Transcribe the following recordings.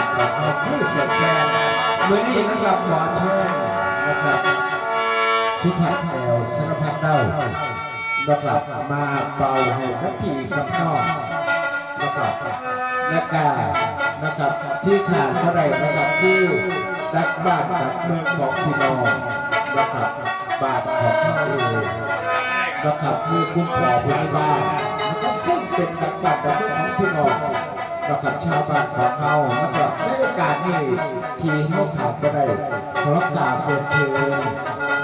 นของเฮาคือเสียงแคนเมื่อนี้นะครับหมอเชิญนะครับสุภัทรแถวสารพัดเด้านะครับมาเป่าให้กับพี่กับน้องนะครับและกานะครับที่ขาดเท่าไรนะครับคือดักบ้านดักเมืองของพี่น้องนะครับบ้านของเขาเองนะครับคือคุ้มครองพื้นบ้านนะครับซึ่งเป็นดักบ้านดักเมืองของพี่น้อง นะครับชาวบ้านของเขานะครับในโอกาสนี้ที่เขาขาดก็ได้ขอรับกราบเรียนเชิญ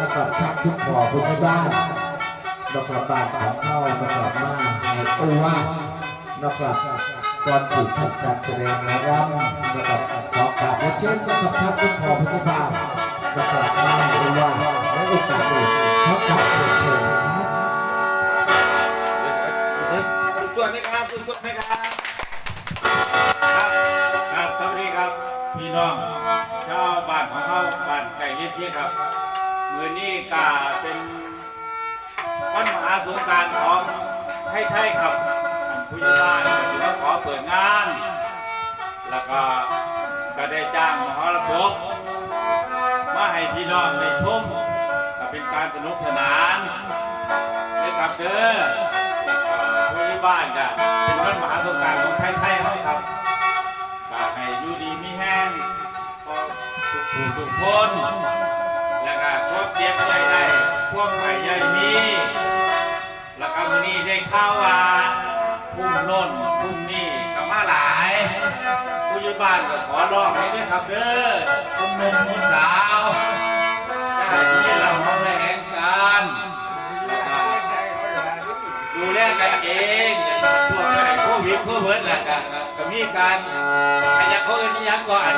นะครับทางคุ้มครองพื้นบ้านนะครับบ้านของเขานะครับมาให้ตัวนะครับก่อนที่ทำการแสดงนะรำนะครับขอกราบเรียนเชิญนะครับทางคุ้มครองพื้นบ้านนะครับมาให้ตัวในโอกาสนี้ขอกราบเรียนเชิญนะครับส่วนนี้ครับส่วนนี้ครับครับ น้องชาวบ้านของเขาบ้านไก่เลี้ยงที่ครับมือนี้กาเป็นวันมหาสงกรารของไทยไทยๆครับผู้ใหญ่บ้านก็ถือว่าขอเปิดงาน แล้วก็ก็ได้จ้างมหรสพมาให้พี่น้องได้ชมก็เป็นการสนุกสนานนะครับเด้อผู้ใหญ่บ้านก็เป็นวันมหาสงกรารของไทยไทยเขาครับ อยู่ดีมีแห้งทุกผู้ทุกคนแล้วก็ครบเจ็บใหญ่ได้พวกไข่ใหญ่มีแล้วก็มือนี้ได้ข่าวว่าพุ่มโน่นพุ่มนี่ก็มาหลายผู้ใหญ่บ้านก็ขอร้องให้ด้วยครับเด้อพุ่มนมพุ่มสาวจะที่เรามองแรงกันดูแลกันเอง ไอ้โควิดโควิดแหละก็ก็มีการขยับเขาเอินยังก่อน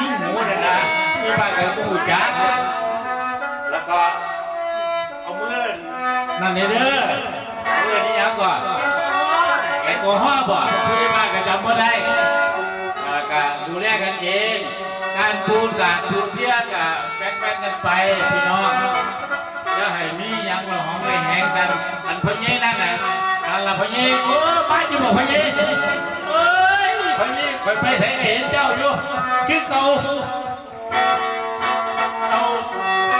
ยิ่งหมูนะนะมีบ้านกับผู้จักแล้วก็เอามือนั่นเนี่ยเด้อมือนี่ยังก่อนแอลกอฮอล์บ่ผู้ใหญ่บ้านก็จำบ่ได้ก็ดูแลกันเอง การปูสาดปูเสียก็แบ่งๆกันไปพี่น้อง อย่าให้มีหยังมาหอมไม่แหงกันอันพะเยนั่นน่ะอันละพะเยโอ้บ้านอยู่บอกพะเยเอ้ยพะเยไปไปไหนเห็นเจ้าอยู่คือเก่าเอา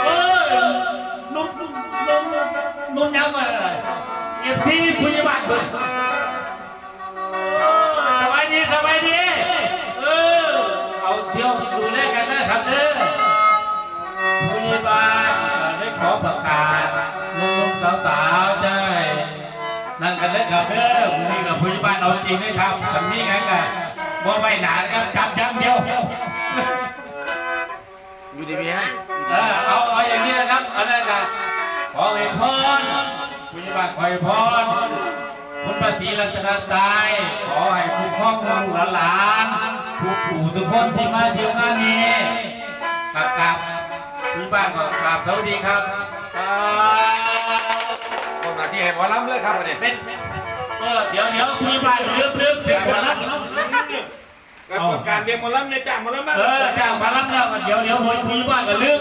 เอ้ยนุ่มนุ่มนุ่มนุ่มยังไงเอฟซีผู้ใหญ่บ้านเพิ่นสบายดีสบายดีเออเอาเที่ยวดูแลกันนะครับเด้อ กาศหนุ่มๆสาวๆได้นั่งกันเลยครับเด้อผู้นี้กับผู้ใหญ่บ้านเอาจริงเลยครับทำนี่ไงกันบ่ไปหนาครับจับยังเดียวอยู่ดีมีฮะเออเอาเอาอย่างนี้นะครับอันนั้นนะขอให้พรผู้ใหญ่บ้านขอให้พรคุณภาษีรัตนตายขอให้คุ้มครองลูกหลานผู้ผู้ทุกคนที่มาเที่ยวงานนี้กราบกราบผู้ใหญ่บ้านก็กราบสวัสดีครับ คนหน้าที่ให้หมอลำเลยครับวันนี้เป็นเออเดี๋ยวเดี๋ยวมีบ้านลืมลืมเสียงหมดแล้วกับการเรียนหมอลำเนี่ยจ้างหมอลำมาเออจ้างมารับแล้วเดี๋ยวเดี๋ยวพอมีบ้านก็ลืม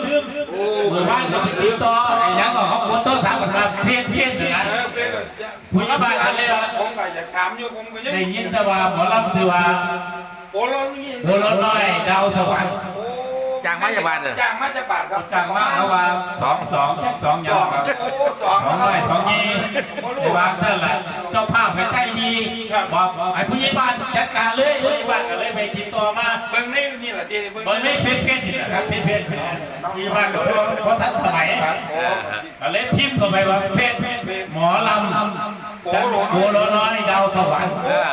โอ้เมื่อวานก็ติดต่อไอ้ยังก็เขาปวดโต๊ะสามกันมาเทียนเทียนเลยนออเป็นผู้ใหญ่บ้านกันเลยเหรอผมก็อยากถามอยู่ผมก็ยังได้ยินแต่ว่าหมอลำคือว่าโปโลนี่โบราณน้อยดาวสวรรค์ จ้างมาจากบ้านเลยจ้างมาจากบ้านครับจ้างมาเขาว่าสองสองสองอสย่าองงครับโอ้สองสองร้อยสองยี่ในบางท่านแหละเจ้าภาพให้ใจดีบอกไอ้ผู้ใหญ่บ้านจัดการเลยผู้ใหญ่บ้านก็เลยไปติดต่อมาเบิ่งในนี่แหละที่เบิ่งเบอร์ไม่เฟซเฟซนะครับเฟซเฟซมีบ้านกับเพราะทันสมัยโอ้ ก็เลยพิมพ์เข้าไปว่าเฟซหมอลำโบโลน้อยดาวสวรรค์ เออ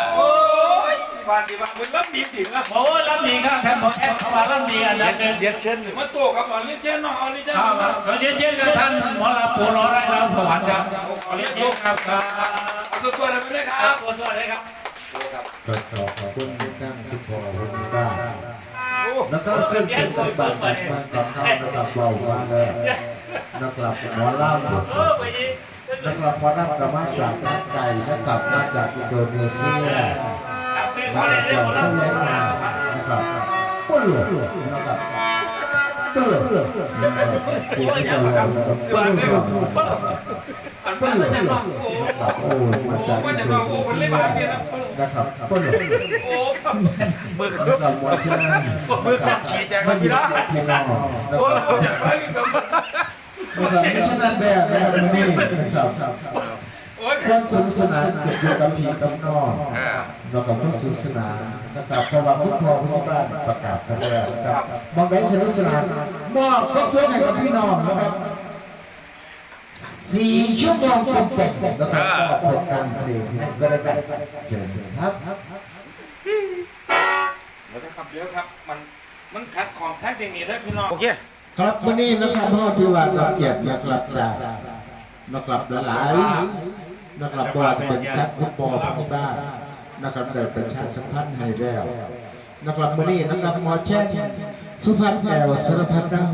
โอ้ยบ้านที่บ้านมันลำดีถึงอะโอ้ลำดีครับท่านบอกแอดเข้ามาลำดีอันนั้นเดินเดียดเช่นมาตัวกับเอาลิเจนน้องเอาลิเจนครับมาก็เย็นเย็นกับท่านหมอลำโบโลน้อยดาวสวรรค์ครับขอเรียนเย็นครับครับเอาตัวตัวอะไรไปเลยคครัรับบขอโทษเลยครับก็ขอขอบคุณทุกท่านทุกคนทุกท่านแล้วก็ซึ่งเป็นตำบานแบบบ้านของเขานะครับเบาว่าเลยนะครับหมอลำเออไปยิงนะครับหมอลำกับมาจากนักไก่นะครับมาจากอินโดนีเซีย กลับไปมาแล้วแสดงมานะครับปุ้นนะครับปุ้นนะครับที่ที่จะลงนะครับปุ้นนะครับอันนั้นมาจากน้องโอ้โอ้มาโหจากมาจากน้องโอ้มันเล่นบาเทียนะนะครับปุ้นโอ้ครับมือนะครับมวยที่นั่นมือขีดแดงเลยพี่น้องพี่น้องนะโอ้ครับเราอยากไปกับนะครับไม่ใช่นั่นแบบนะครับนี่นะครับ ความสนุกสนานเกิดอยู่กับพี่กับน้องเออเรากับความสนุกสนานนะครับเพราะว่าคุณพ่อคุณบ้านประกาศไปแล้วนะครับบางแบงสนุกสนานมอบความสุขให้กับพี่น้องนะครับสี่ชั่วโมงเต็มๆนะครับก็ผลการเพลงให้ก็ได้กันเชิญครับเดี๋ยวนะครับเดี๋ยวครับ มันมันขัดของแท้จริงนี่ได้พี่น้องโอเคครับวันนี้นะครับพ่อที่ว่ารับเกียรตินะครับจากนะครับหลายๆ นะครับว่าจะเป็นทักคุณปอที่บ้านนะครับได้ประชาสัมพันธ์ให้แล้วนะครับวันนี้นะครับหมอแช่สุพรรณแอลสารพัดเดา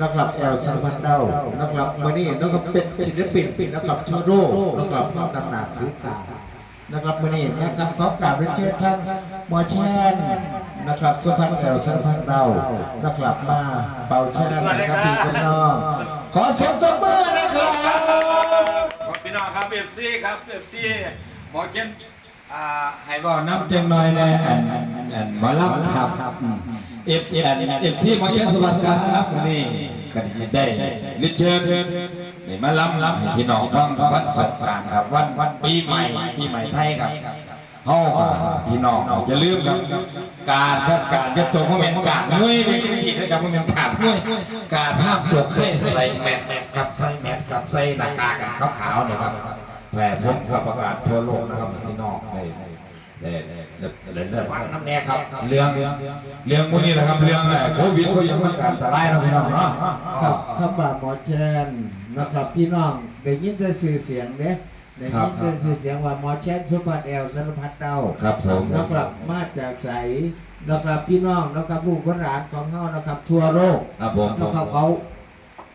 นะครับแอลสารพัดเดานะครับวันนี้นะครับเป็นศิลปินนะครับทั่วโลกนะครับมอบนำหนักถือตานะครับมื่อนี้นะครับขอกราบเรียนเชิญท่านหมอแช่นนะครับสุพรรณแอลสารพันเดานะครับมาเป่าแช่นนะครับพี่กับน้องขอเสียงตบมือนะครับ พี่น้องครับเอฟซีครับเอฟซีหมอเจนอ่าให้บอกน้ำจังหน่อยแน่อันอันอันหมอลำครับเอฟซีอันเอฟซีหมอเจ้าสวัสดิ์ครับวันนี้ก็ได้ลิเชิญนี่มาล้ำล้ำให้พี่น้องฟังวันสงกรารครับวันวันปีใหม่ปีใหม่ไทยครับเฮาก็พี่น้องอย่าลืมครับการครับการจะตกว่าเป็นการเฮ้ยเป็นสิ่งที่นะครับว่าเป็นการเฮ้ยการห้ามตกเคยใส่แมสครับใส่ แมสครับใส่หน้ากากขาวๆเนี่ยครับแผ่ผมกับประกาศทั่วโลกนะครับพี่น้องในในในเรื่องวันน้ำแน่ครับ เรื่องเรื่องพวกนี้นะครับ เรื่องโควิดก็ยังมันการอันตรายนะพี่น้องเนาะครับคำบาหมอแช่นนะครับพี่น้องได้ยินแต่สื่อเสียงเด้ได้ยินแต่สื่อเสียงว่าหมอแช่นสุพรรณแอลสารพัดเดาครับผมนะครับมาจากใสนะครับพี่น้องนะครับลูกหลานของเฮานะครับทั่วโลกครับผมนะครับเขา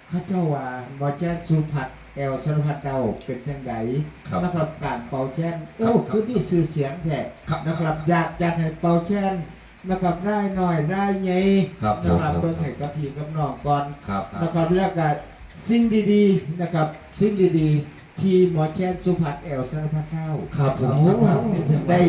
เขาเจ้าว่าบอแช่นสุผัดแอลสารพัดเดาเป็นจังไดนะครับการเป่าแช่นโอ้คือมีสื่อเสียงแท้ครับนะครับอยากอยากให้เป่าแช่นนะครับได้หน่อยได้ไงครับผนะมครับเบิ่งให้กับพี่กับน้องก่อนครับนะครับแล้วก็สิ่งดีๆนะครับสิ่งดีๆ ที่หมอแช่นสุผัดแอลสารพัดเดาครับผมได้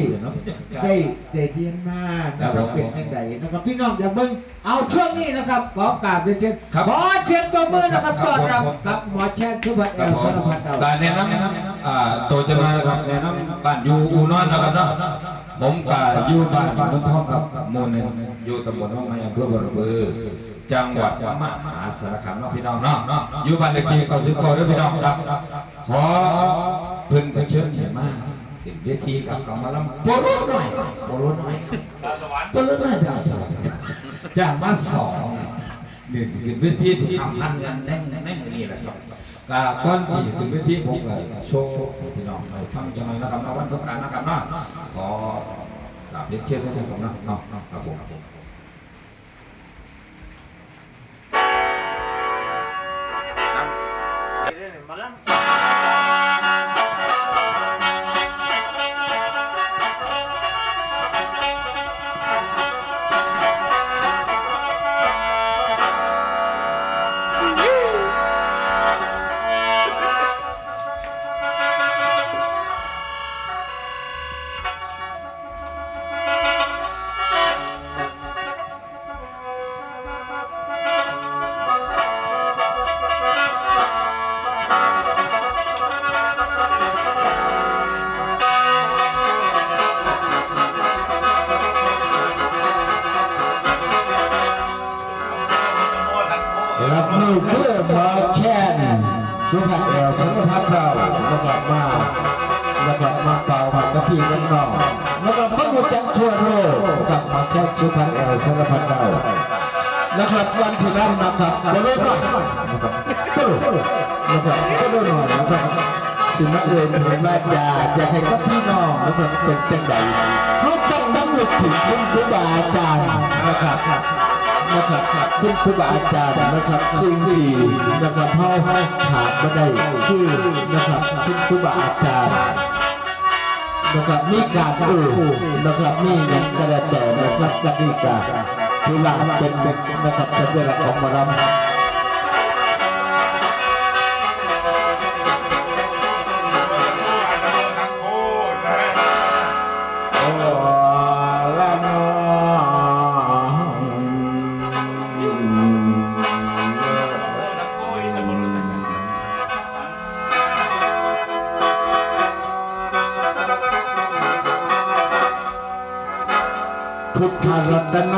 ได้ได้เรียนมานะครับเป็นยังไงนะครับพี่น้องอย่าเบิ่งเอาช่วงนี้นะครับขอกราบเรียนเชิญครับขอเสียงตบมือนะครับครับต้อนรับผมกับหมอแช่ชุบัตแอครับลผสารมพัดเดาการแนะนำอ่าตัวจะมาครับแนะนำบ้านอยู่อูนอนนะครับเนาะผมก็อยู่บ้านนนทองครับหมู่หนึ่งอยู่ตำบลห้องไม้อำเภอบรบือ จังหวัดมหาสารคามเนาะพี่น้องเนาะอยู่บ้านเลขที่99ด้วยพี่น้องครับ ขอเพิ่นไปเชิญเชิญมาถึงเวทีกับกำมะลำโปโลหน่อยโปโลหน่อยดาวสวรรค์โปโลหน่อยดาวสวรรค์จางมาสองนี่ถึงเวทีที่ทำงานกันแน่นแน่นนี่แหละครับกาก้อนที่ถึงเวทีผมเลยโชว์พี่น้องเราฟังจังเลยนะครับในวันสงกรานต์นะครับเนาะขอกราบเรียนเชิญด้วยผมนะเนาะเนาะครับผม นะครับวันที่นั้นนะครับเดี๋ยวริ่มหน่อยนะครับตึ้งนะครับก็ดูหน่อยนะครับสิมาเอ่ยเผยว่ายากอยากให้กับพี่น้องนะครับเป็นจังใดเขาต้องน้ำลึกถึงคุณครูบาอาจารย์นะครับนะครับคุณครูบาอาจารย์นะครับสิ่งที่นะครับเขาขาดไม่ได้คือนะครับคุณครูบาอาจารย์นะครับนี่การอู้นะครับนี่ยังกระแต่นะครับกติกา ทีหลังเป็นนะครับสัญลักษณ์ของบารมีโอ้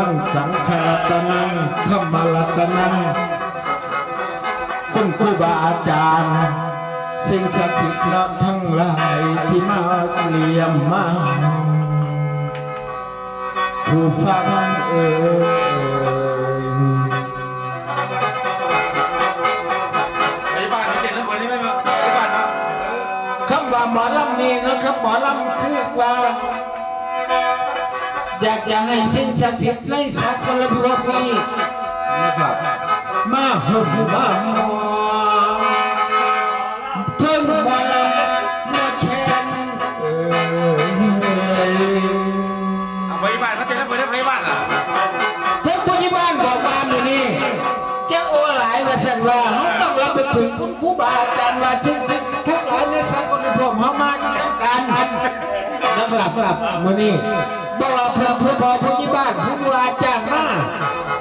นังสังฆรัตนังธรรมรัตนังคุณครูบาอาจารย์ สิ่งศักดิ์สิทธิ์เราทั้งหลายที่มาเลี่ยมมาผู้ฟังเอ่ยไปบ้านนี่เจ็ดทั้งหมดนี่ไหมมั้งไปบ้านเนาะเออคำว่าหมอลำนี่นะครับหมอลำคือว่า อยากจะให้สิ่งศักดิ์สิทธิ์ในสากลโลกนี้นะครับมาหุ่มมาหมอเพิ่งหมอลำมาแข่งเอ่ย เอาไปบ้านเขาเจ็ดทั้งหมดได้ไปบ้านอ่ะ ทุกผู้ใหญ่บ้านบอกบ้านอยู่นี่แกโอหลายว่าสันว่าเขาต้องรับไปถึงคุณครูบาอาจารย์ว่าสิ่งศักดิ์สิทธิ์ทั้งหลายในสากลโลกเขามาต้องการ นะครับครับมื้อนี้บอกว่าเพื่อเพื่อพอผู้ใหญ่บ้านผู้ว่าจ้างมา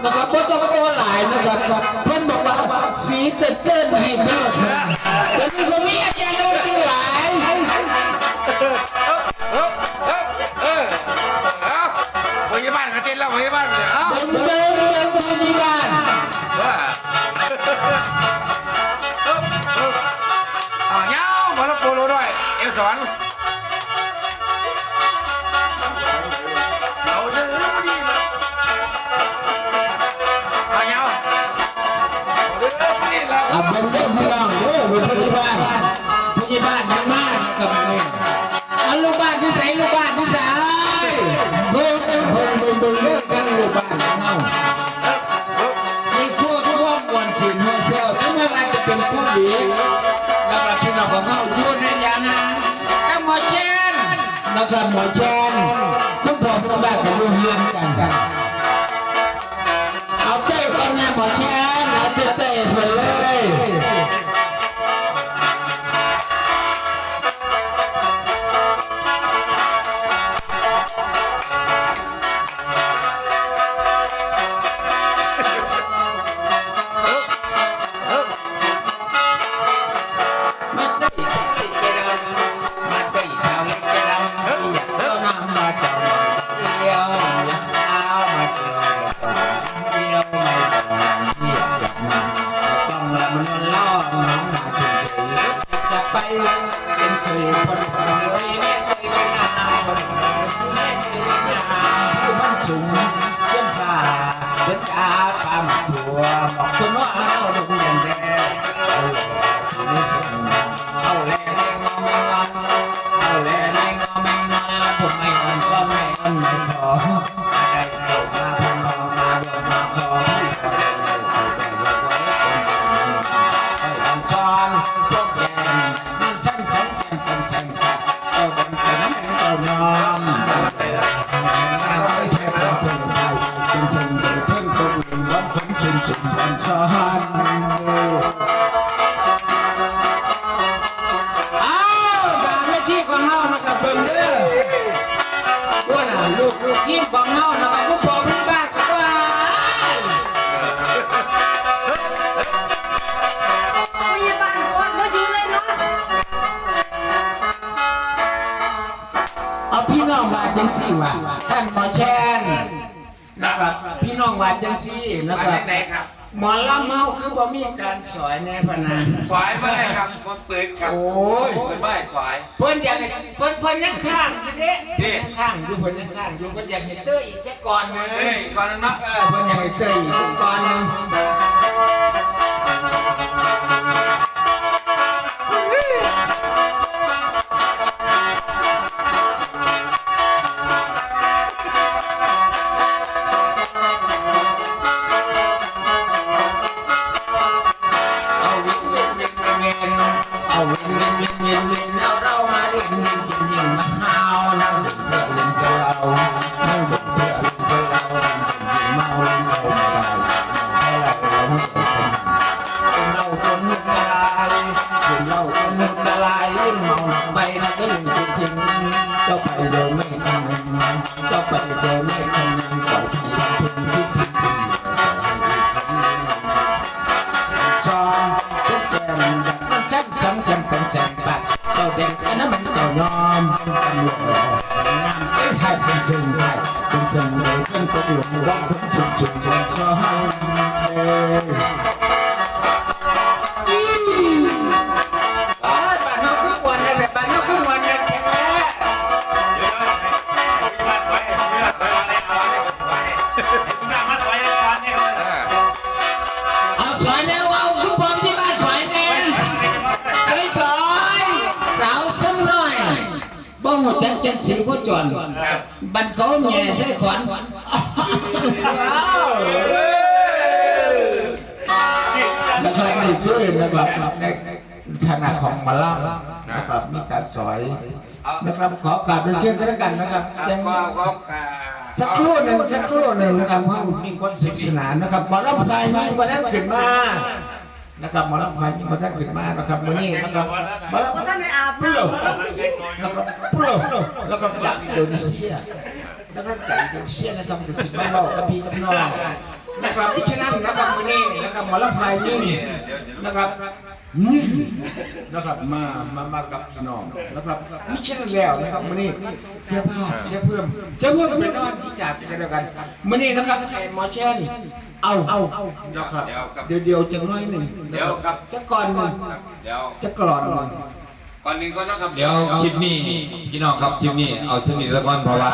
นะครับบ่ต้องโอนหลายนะครับเพิ่นบอกว่าสีเต้นเต้นให้เด้อเดี๋ยวนี้ผมมีอาจารย์โดนหลายเออเออเออเอาไปบ้านเขาเจ็ดแล้วไปบ้านเลยเอ้าผมเดินเดินผู้ใหญ่บ้านเออเออเอออ่าเงามาแล้วโปโลด้วยเอวสอน แล้วก็หมอเจนคุณพ่อคุณแม่ก็อยู่เรียนกันกัน เอาเต้กันนะหมอแคน ไปเป็นเคยคนรวยแม่เคยเป็นงามคนแม่เคยเป็นงามผู้มันสูงเยี่ยมฟ้าฉันจะปามถั่วบอกตัวน้อยเอาดงแดงแดงเอาเลยไม่สนเอาแรงไม่งอไม่งอนเอาแรงไม่งอไม่งอนแล้วผมไม่งอนก็ไม่งอนไม่ขออะไรเกิดมาพันงอมา จังซี่นะมาครัจาบกไหนครับหมอลำเฮาคือบ่มีการสอนแน่พะนะสายมาเลยครับคนเปิดครับโอ้ยเปิดไม่สาย เพิ่นอยากให้เพิ่นเพิ่นยังข้างอยู่เด้นี่ ยังข้างอยู่เพิ่นยังข้างอยู่เพิ่นอยากเห็นเต้ยอีกจักก่อนนะเฮ้ยก่อนนั้นเนาะ เออเพิ่นอยากให้เต้ยอีกจักก่อนนะ ก็ไปเดินไม่ทันก็ไปเดินไม่ทัน จ้ายอมกันหลงงามไม่ใช่เป็นสิ่ง จักจันสีก็จวนบันเขาแง่ใส่ขวัญนะครับนี่คือนะครับในขณะของมาล่านะครับมีการสอยนะครับขอกราบเรียนเชิญกันแล้วกันนะครับยังก็ก็อ่าสักครู่หนึ่งสักครู่หนึ่งนะครับเพราะมีความสนุกสนานนะครับหมอลำไฟมีวันนั้นขึ้นมา นะครับหมอลำไฟมีวันนั้นขึ้นมานะครับวันนี้นะครับหมอลำเพราะท่านไม่อาบเปรี้ยวน้ำแล้วก็เปรี้ยวแล้วก็จากอินโดนีเซียแล้วก็จากอินโดนีเซียนะครับกับสิบบ้านเรากับพี่กับน้องนะครับพิชนั้นนะครับวันนี้นะครับหมอลำไฟนี่นะครับ นี่นะครับมามามากับพี่น้องนะครับมิชนั้นแล้วนะครับวันนี้เจ้าภาพเจ้าเพิ่มเจ้าเพิ่มเป็นนอนที่จากกันแล้วกันวันนี้นะครับไอ้หมอเชนเอาเอานะครับเดี๋ยวเดี๋ยวจังน้อยหนึ่งเดี๋ยวครับจะก่อนหนึ่งเดี๋ยวจะกรอนหนึ่งก่อนหนึ่งก็นะครับเดี๋ยวคลิปนี้พี่น้องครับคลิปนี้เอาสนิทละก่อนเพราะว่า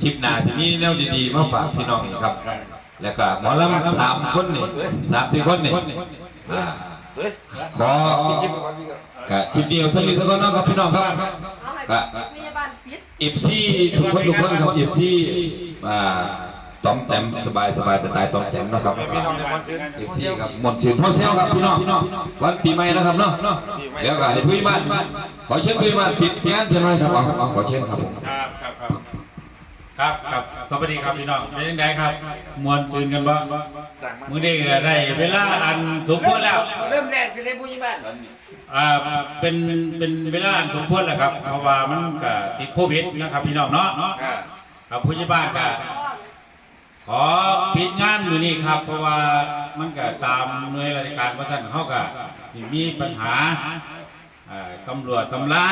คลิปหน้าจะมีแนวดีๆมาฝากพี่น้องอีกครับ แล้วก็หมอลำสามคนนี่สามสี่คนนี่อ่า เฮ้ยขอพี่คิดมาก่อนพี่ก็กะคลิปนี้เอาสนิทละก่อนเนาะครับพี่น้องครับเอาให้ก็พยาบาลปิดเอฟซีทุกคนทุกคนครับเอฟซีอ่าต้อมแต้มสบายสบายแต่ตายต้อมแต้มนะครับพี่น้องในวันซื้อเอฟซีครับหมดชื่นพ่อเซลครับพี่น้องวันปีใหม่นะครับเนาะเดี๋ยวก็ให้พี่บ้านขอเชิญพี่บ้านปิดงานเชิญหน่อยครับขอเชิญครับผมครับครับ ครับครับครับสวัสดีครับพี่น้องเป็นยังไงครับ มวนตื่นกันบ้างมื้อนี้ก็ได้เวลาอันสมควรแล้วเริ่มแรกสิได้ผู้ใหญ่บ้านอ่าเป็นเป็นเวลาอันสมควรแล้วครับ เพราะว่ามันก็ติดโควิดนะครับ พี่น้องเนาะอ่าครับผู้ใหญ่บ้านก็ขอปิดงานมื้อนี้ครับ เพราะว่ามันก็ตามหน่วยราชการว่าท่านเขาก็สิมีปัญหาอ่าตำรวจตำรา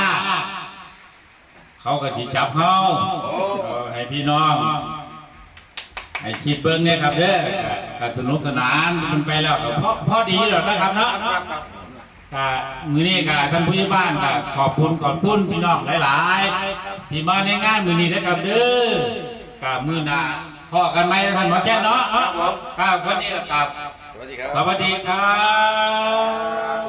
เขาก็สิจับเฮาเออให้ พี่น้องให้คิดเบิ้งเนี่ยครับเด้อก็สนุกสนานมันไปแล้วก็พอพอดีแล้วนะครับเนาะก็มือนี้ก็ท่านผู้ใหญ่บ้านก็ขอบคุณขอบคุณพี่น้องหลายๆ ที่มาในงานมือนี้นะครับเด้อกับมือหน้าพอกันไหมท่านหมอแก้วเนาะครับวันนี้ครับสวัสดีครับสวัสดีครับ